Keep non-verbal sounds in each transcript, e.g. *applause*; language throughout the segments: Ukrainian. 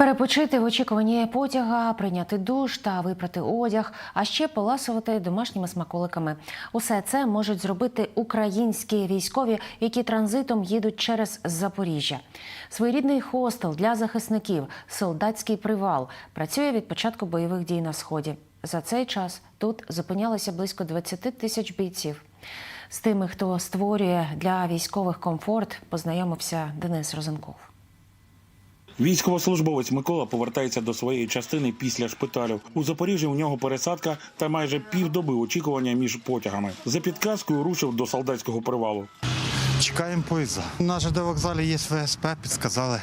Перепочити в очікуванні потяга, прийняти душ та випрати одяг, а ще поласувати домашніми смаколиками. Усе це можуть зробити українські військові, які транзитом їдуть через Запоріжжя. Своєрідний хостел для захисників, солдатський привал, працює від початку бойових дій на сході. За цей час тут зупинялося близько 20 тисяч бійців. З тими, хто створює для військових комфорт, познайомився Денис Розенков. Військовослужбовець Микола повертається до своєї частини після шпиталю. У Запоріжжі у нього пересадка та майже півдоби очікування між потягами. За підказкою рушив до солдатського привалу. Чекаємо поїзда. На ЖД вокзалі є ВСП, підсказали,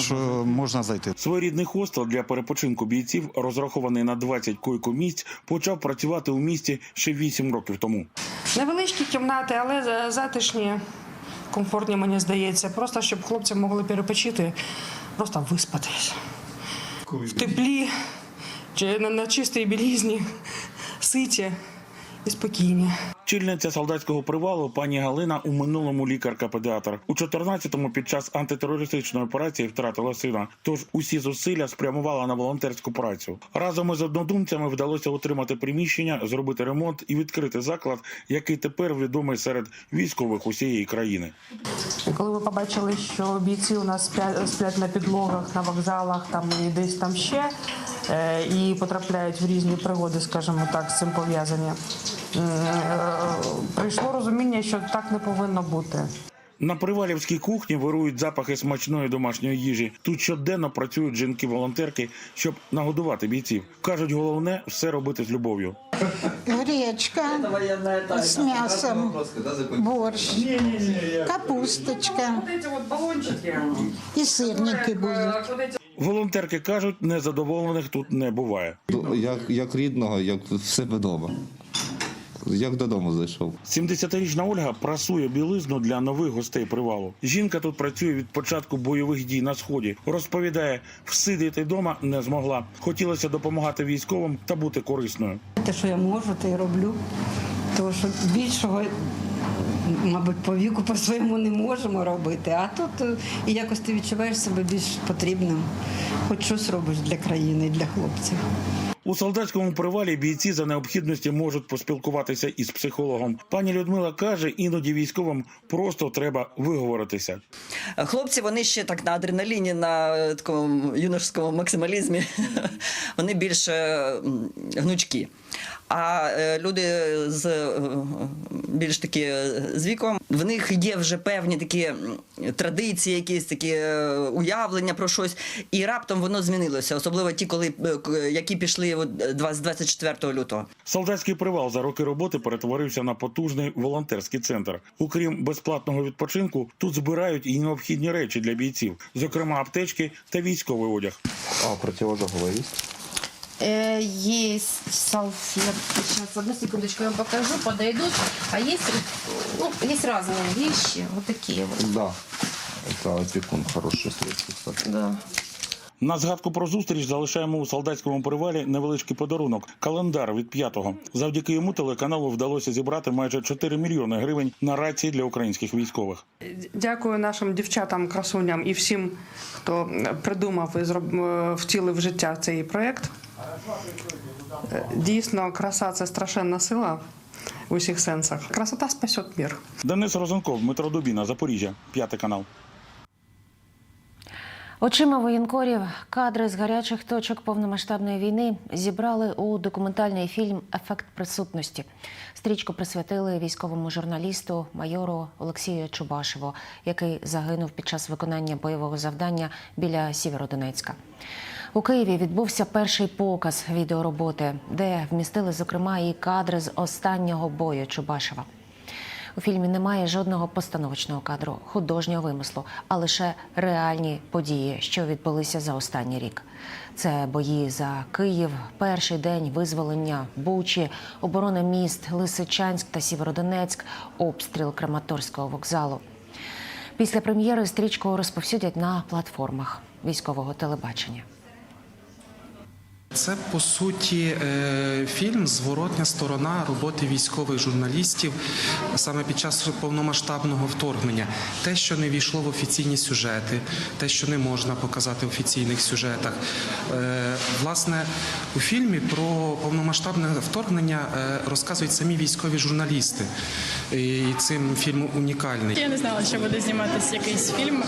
що можна, зайти. Своєрідний хостел для перепочинку бійців, розрахований на 20 койко-місць, почав працювати у місті ще 8 років тому. Невеличкі кімнати, але затишні, комфортні, мені здається. Просто щоб хлопці могли перепочити, просто виспатись. В теплі, чи на, чистій білізні, ситі і спокійні. Чільниця солдатського привалу пані Галина у минулому лікарка-педіатр. У 14-му під час антитерористичної операції втратила сина. Тож усі зусилля спрямувала на волонтерську працю. Разом із однодумцями вдалося отримати приміщення, зробити ремонт і відкрити заклад, який тепер відомий серед військових усієї країни. Коли ви побачили, що бійці у нас сплять, сплять на підлогах, на вокзалах там і десь там ще, і потрапляють в різні пригоди, скажімо так, з цим пов'язані, е, прийшло розуміння, що так не повинно бути. На привалівській кухні вирують запахи смачної домашньої їжі. Тут щоденно працюють жінки-волонтерки, щоб нагодувати бійців. кажуть, головне все робити з любов'ю. гречка с мясом, борщ, капусточка и сырники будут. Волонтерки кажуть, незадоволених тут не буває. Як, як рідного, як в себе вдома. Як додому зайшов. 70-річна Ольга прасує білизну для нових гостей привалу. Жінка тут працює від початку бойових дій на сході. Розповідає, всидіти вдома не змогла. Хотілося допомагати військовим та бути корисною. Те, що я можу, те й роблю. Тому що більшого, мабуть, по віку по своєму не можемо робити. А тут е, і якось ти відчуваєш себе більш потрібним. Хоч щось робиш для країни для хлопців. У солдатському привалі бійці за необхідності можуть поспілкуватися із психологом. Пані Людмила каже, іноді військовим просто треба виговоритися. Хлопці, вони ще так на адреналіні, на е, такому юношському максималізмі, *laughs* вони більш е, гнучкі. А е, люди з е, більш такі е, з віком, в них є вже певні такі традиції, якісь такі уявлення про щось, і раптом воно змінилося, особливо ті, коли к- які пішли от, 20 24 лютого. Солдатський привал за роки роботи перетворився на потужний волонтерський центр. Окрім безплатного відпочинку, тут збирають і необхідні речі для бійців, зокрема аптечки та військовий одяг. А? Э, Есть салфетки. Сейчас, одну секундочку, я вам покажу, подойдут. А есть, ну, есть разные вещи, вот такие вот. Да. Це опікун хороше средство, кстати. Да. На згадку про зустріч залишаємо у солдатському привалі невеличкий подарунок календар від п'ятого. Завдяки йому телеканалу вдалося зібрати майже 4 мільйони гривень на рації для українських військових. Дякую нашим дівчатам, красуням і всім, хто придумав і зроб... е, втілив в життя цей проєкт. Дійсно, краса це страшенна сила в усіх сенсах. Красота спасет мир. Денис Розенков, Дмитро Дубіна, Запоріжжя, п'ятий канал. Очима воєнкорів кадри з гарячих точок повномасштабної війни зібрали у документальний фільм Ефект присутності. Стрічку присвятили військовому журналісту майору Олексію Чубашеву, який загинув під час виконання бойового завдання біля Сєвєродонецька. У Києві відбувся перший показ відеороботи, де вмістили зокрема і кадри з останнього бою Чубашева. У фільмі немає жодного постановочного кадру, художнього вимислу, а лише реальні події, що відбулися за останній рік. Це бої за Київ, перший день визволення Бучі, оборона міст Лисичанськ та Сєвєродонецьк, обстріл Краматорського вокзалу. Після прем'єри стрічку розповсюдять на платформах військового телебачення. Це по суті е, фільм Зворотня сторона роботи військових журналістів саме під час повномасштабного вторгнення. Те, що не війшло в офіційні сюжети, те, що не можна показати в офіційних сюжетах. Е, Власне, у фільмі про повномасштабне вторгнення е, розказують самі військові журналісти. І цим фільм унікальний. Я не знала, що буде зніматись якийсь фільм,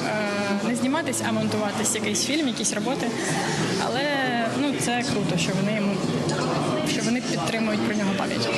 не зніматись, а монтуватись якийсь фільм, якісь роботи. Але це круто, що вони йому що вони підтримують про нього пам'ять.